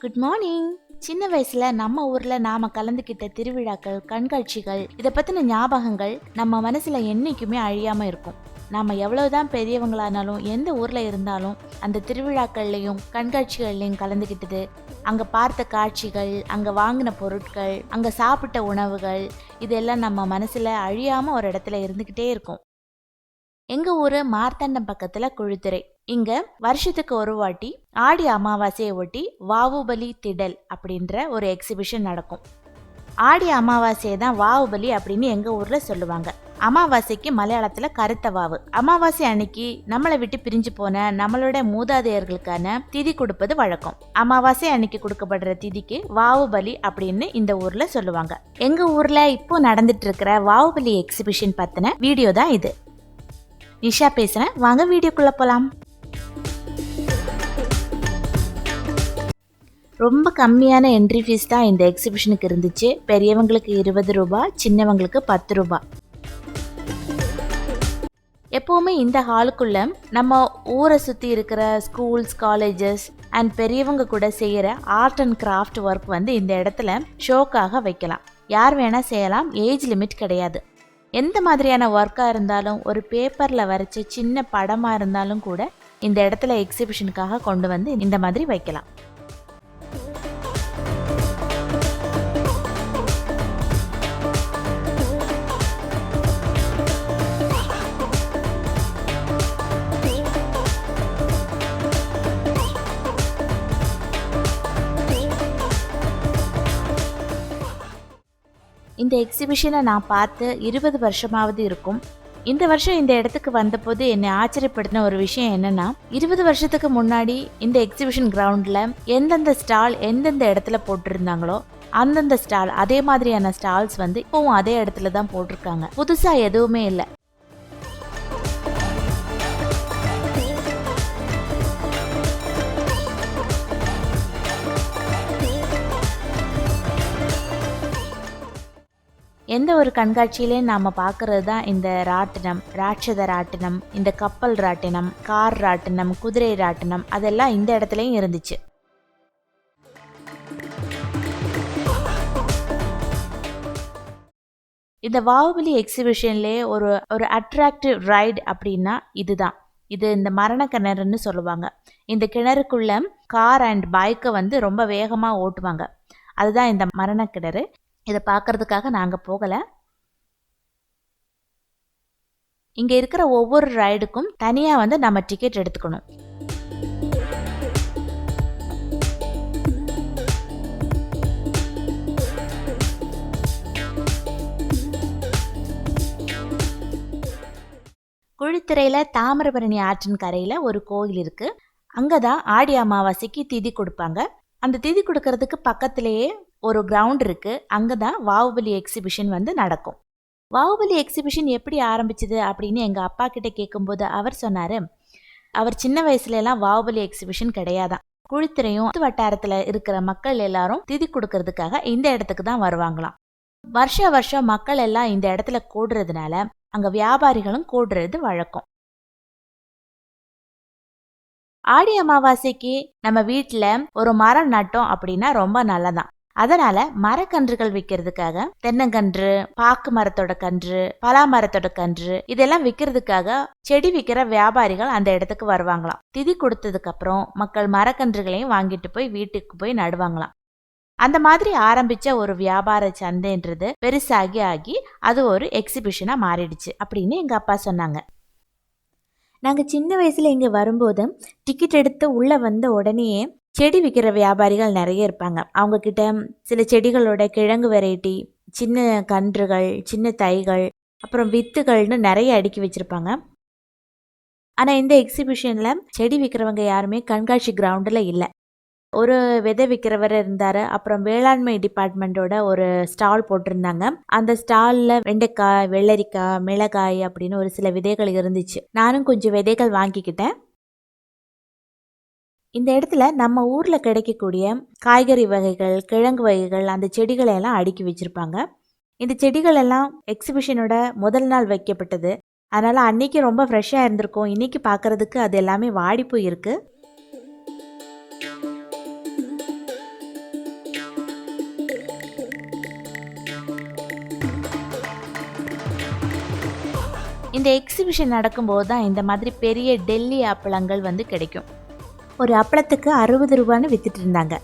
Good morning சின்ன வயசுல நம்ம ஊர்ல நாம கலந்துக்கிட்ட திருவிழாக்கள் கண்காட்சிகள் இதை பத்தின ஞாபகங்கள் நம்ம மனசுல என்னைக்குமே அழியாம இருக்கும். நாம எவ்வளவுதான் பெரியவங்களானாலும் எந்த ஊர்ல இருந்தாலும் அந்த திருவிழாக்கள்லையும் கண்காட்சிகள்லையும் கலந்துக்கிட்டது அங்க பார்த்த காட்சிகள் அங்க வாங்கின பொருட்கள் அங்க சாப்பிட்ட உணவுகள் இதெல்லாம் நம்ம மனசுல அழியாம ஒரு இடத்துல இருந்துகிட்டே இருக்கும். எங்க ஊரு மார்த்தாண்டம் பக்கத்துல குழுத்துறை இங்க வருஷத்துக்கு ஒரு வாட்டி ஆடி அமாவாசையை ஒட்டி வாவுபலி திடல் அப்படின்ற ஒரு எக்ஸிபிஷன் நடக்கும். ஆடி அமாவாசையை தான் வாவுபலி அப்படின்னு எங்க ஊர்ல சொல்லுவாங்க. அமாவாசைக்கு மலையாளத்துல கருத்த வாவு. அமாவாசை அன்னைக்கு நம்மளை விட்டு பிரிஞ்சு போன நம்மளோட மூதாதையர்களுக்கான திதி கொடுப்பது வழக்கம். அமாவாசை அன்னைக்கு கொடுக்கப்படுற திதிக்கு வாவுபலி அப்படின்னு இந்த ஊர்ல சொல்லுவாங்க. எங்க ஊர்ல இப்போ நடந்துட்டு இருக்கிற வாவுபலி எக்ஸிபிஷன் பத்தின வீடியோ தான் இது. நிஷா பேசுறேன். வாங்க வீடியோக்குள்ள போலாம். ரொம்ப கம்மியான என்ட்ரி ஃபீஸ் தான் இந்த எக்ஸிபிஷனுக்கு இருந்துச்சு. பெரியவங்களுக்கு இருபது ரூபா சின்னவங்களுக்கு பத்து ரூபா. எப்போவுமே இந்த ஹாலுக்குள்ள நம்ம ஊரை சுற்றி இருக்கிற ஸ்கூல்ஸ் காலேஜஸ் அண்ட் பெரியவங்க கூட செய்கிற ஆர்ட் அண்ட் கிராஃப்ட் ஒர்க் வந்து இந்த இடத்துல ஷோக்காக வைக்கலாம். யார் வேணால் செய்யலாம் ஏஜ் லிமிட் கிடையாது. எந்த மாதிரியான ஒர்க்காக இருந்தாலும் ஒரு பேப்பரில் வரைச்ச சின்ன படமாக இருந்தாலும் கூட இந்த இடத்துல எக்ஸிபிஷனுக்காக கொண்டு வந்து இந்த மாதிரி வைக்கலாம். இந்த எக்ஸிபிஷனை நான் பார்த்து இருபது வருஷமாவது இருக்கும். இந்த வருஷம் இந்த இடத்துக்கு வந்தபோது என்னை ஆச்சரியப்படுத்தின ஒரு விஷயம் என்னன்னா இருபது வருஷத்துக்கு முன்னாடி இந்த எக்ஸிபிஷன் கிரவுண்டில் எந்தெந்த ஸ்டால் எந்தெந்த இடத்துல போட்டிருந்தாங்களோ அந்தந்த ஸ்டால் அதே மாதிரியான ஸ்டால்ஸ் வந்து இப்போவும் அதே இடத்துல தான் போட்டிருக்காங்க. புதுசாக எதுவுமே இல்லை. எந்த ஒரு கண்காட்சியிலையும் நாம் பார்க்கறது தான் இந்த ராட்டினம் ராட்சத ராட்டினம் இந்த கப்பல் ராட்டினம் கார் ராட்டினம் குதிரை ராட்டினம் அதெல்லாம் இந்த இடத்துலையும் இருந்துச்சு. இந்த பாகுபலி எக்ஸிபிஷன்லேயே ஒரு ஒரு அட்ராக்டிவ் ரைடு அப்படின்னா இதுதான். இது இந்த மரண கிணறுன்னு சொல்லுவாங்க. இந்த கிணறுக்குள்ள கார் அண்ட் பைக்கை வந்து ரொம்ப வேகமாக ஓட்டுவாங்க. அதுதான் இந்த மரண கிணறு. இதை பார்க்கறதுக்காக நாங்கள் போகலை. இங்கே இருக்கிற ஒவ்வொரு ரைடுக்கும் தனியாக வந்து நம்ம டிக்கெட் எடுத்துக்கணும். குழித்துறையில் தாமிரபரணி ஆற்றின் கரையில் ஒரு கோயில் இருக்குது அங்கே தான் ஆடி அமாவாசைக்கு திதி கொடுப்பாங்க. அந்த திதி கொடுக்கறதுக்கு பக்கத்திலேயே ஒரு கிரவுண்ட் இருக்குது அங்கே தான் வாவுபலி எக்ஸிபிஷன் வந்து நடக்கும். வாவுபலி எக்ஸிபிஷன் எப்படி ஆரம்பிச்சது அப்படின்னு எங்கள் அப்பா கிட்ட கேட்கும்போது அவர் சொன்னார் அவர் சின்ன வயசுல எல்லாம் வாவுபலி எக்ஸிபிஷன் கிடையாதான். குழித்துறையும் வட்டாரத்தில் இருக்கிற மக்கள் எல்லாரும் திதி கொடுக்கறதுக்காக இந்த இடத்துக்கு தான் வருவாங்களாம். வருஷ வருஷம் மக்கள் எல்லாம் இந்த இடத்துல கூடுறதுனால அங்கே வியாபாரிகளும் கூடுறது வழக்கம். ஆடி அமாவாசைக்கு நம்ம வீட்டில் ஒரு மரம் நட்டோம் அப்படின்னா ரொம்ப நல்லதான். அதனால மரக்கன்றுகள் விற்கிறதுக்காக தென்னங்கன்று பாக்கு மரத்தோட கன்று பலா மரத்தோட கன்று இதெல்லாம் விற்கிறதுக்காக செடி விற்கிற வியாபாரிகள் அந்த இடத்துக்கு வருவாங்களாம். திதி கொடுத்ததுக்கு அப்புறம் மக்கள் மரக்கன்றுகளையும் வாங்கிட்டு போய் வீட்டுக்கு போய் நடுவாங்களாம். அந்த மாதிரி ஆரம்பிச்ச ஒரு வியாபார சந்தைன்றது பெருசாகி ஆகி அது ஒரு எக்ஸிபிஷனா மாறிடுச்சு அப்படின்னு எங்க அப்பா சொன்னாங்க. நாங்கள் சின்ன வயசில் இங்கே வரும்போது டிக்கெட் எடுத்து உள்ளே வந்த உடனேயே செடி விற்கிற வியாபாரிகள் நிறைய இருப்பாங்க. அவங்கக்கிட்ட சில செடிகளோட கிழங்கு வெரைட்டி சின்ன கன்றுகள் சின்ன தைகள் அப்புறம் வித்துகள்னு நிறைய அடுக்கி வச்சுருப்பாங்க. ஆனால் இந்த எக்ஸிபிஷனில் செடி விற்கிறவங்க யாருமே கண்காட்சி கிரவுண்டில் இல்லை. ஒரு விதை விற்கிறவர் இருந்தார் அப்புறம் வேளாண்மை டிபார்ட்மெண்ட்டோட ஒரு ஸ்டால் போட்டிருந்தாங்க. அந்த ஸ்டாலில் வெண்டைக்காய் வெள்ளரிக்காய் மிளகாய் அப்படின்னு ஒரு சில விதைகள் இருந்துச்சு. நானும் கொஞ்சம் விதைகள் வாங்கிக்கிட்டேன். இந்த இடத்துல நம்ம ஊரில் கிடைக்கக்கூடிய காய்கறி வகைகள் கிழங்கு வகைகள் அந்த செடிகளை எல்லாம் அடுக்கி வச்சுருப்பாங்க. இந்த செடிகள் எல்லாம் எக்ஸிபிஷனோட முதல் நாள் வைக்கப்பட்டது. அதனால் அன்னைக்கு ரொம்ப ஃப்ரெஷ்ஷாக இருந்திருக்கும். இன்றைக்கி பார்க்குறதுக்கு அது எல்லாமே வாடி போயிருக்கு. இந்த எக்ஸிபிஷன் நடக்கும்போது தான் இந்த மாதிரி பெரிய டெல்லி அப்பளங்கள் வந்து கிடைக்கும். ஒரு அப்பளத்துக்கு அறுபது ரூபான்னு வித்துட்டு இருந்தாங்க.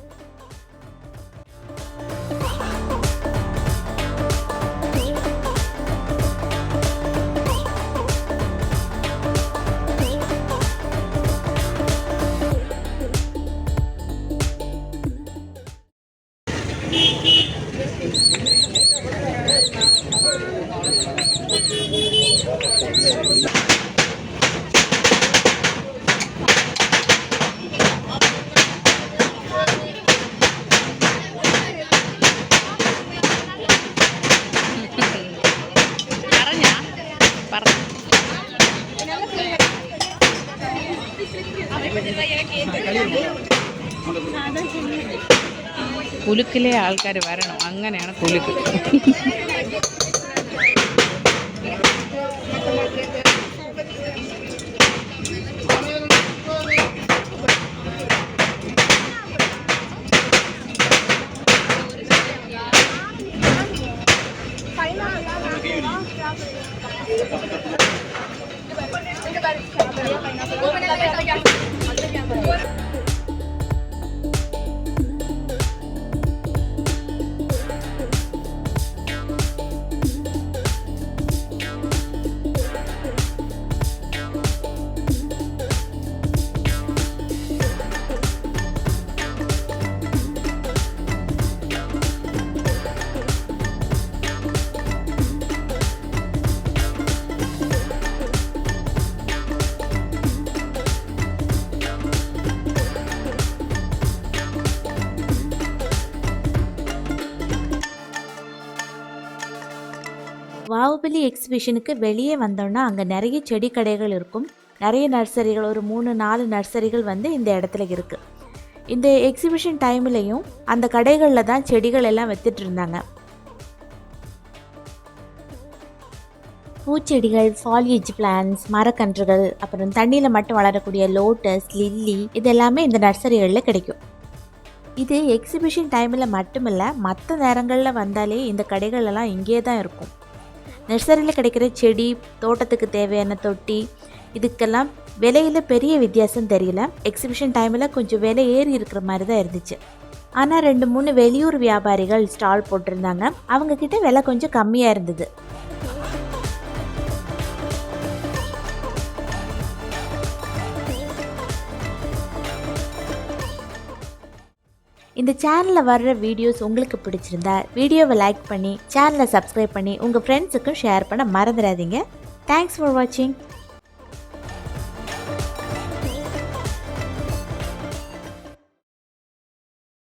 കുലുക്കിലെ ആൾക്കാർ വരണം. അങ്ങനെയാണ് കുലുക്ക് வாவுபலி எக்ஸிபிஷனுக்கு வெளியே வந்தோன்னா அங்கே நிறைய செடி கடைகள் இருக்கும். நிறைய நர்சரிகள் ஒரு மூணு நாலு நர்சரிகள் வந்து இந்த இடத்துல இருக்குது இந்த எக்ஸிபிஷன் டைம்லேயும் அந்த கடைகளில் தான் செடிகள் எல்லாம் வித்துட்டு இருந்தாங்க. பூச்செடிகள் ஃபாலியேஜ் பிளான்ஸ் மரக்கன்றுகள் அப்புறம் தண்ணியில் மட்டும் வளரக்கூடிய லோட்டஸ் லில்லி இது எல்லாமே இந்த நர்சரிகளில் கிடைக்கும். இது எக்ஸிபிஷன் டைமில் மட்டுமில்ல மற்ற நேரங்களில் வந்தாலே இந்த கடைகள் எல்லாம் இங்கே தான் இருக்கும். நர்சரியில் கிடைக்கிற செடி தோட்டத்துக்கு தேவையான தொட்டி இதுக்கெல்லாம் விலையில் பெரிய வித்தியாசம் தெரியல. எக்ஸிபிஷன் டைமில் கொஞ்சம் விலை ஏறி இருக்கிற மாதிரி தான் இருந்துச்சு. ஆனால் ரெண்டு மூணு வெளியூர் வியாபாரிகள் ஸ்டால் போட்டிருந்தாங்க. அவங்கக்கிட்ட விலை கொஞ்சம் கம்மியாக இருந்தது. இந்த சேனலில் வர்ற வீடியோஸ் உங்களுக்கு பிடிச்சிருந்தா வீடியோவை லைக் பண்ணி சேனலை சப்ஸ்கிரைப் பண்ணி உங்கள் ஃப்ரெண்ட்ஸுக்கும் ஷேர் பண்ண மறந்துடாதீங்க. தேங்க்ஸ் ஃபார் வாட்சிங்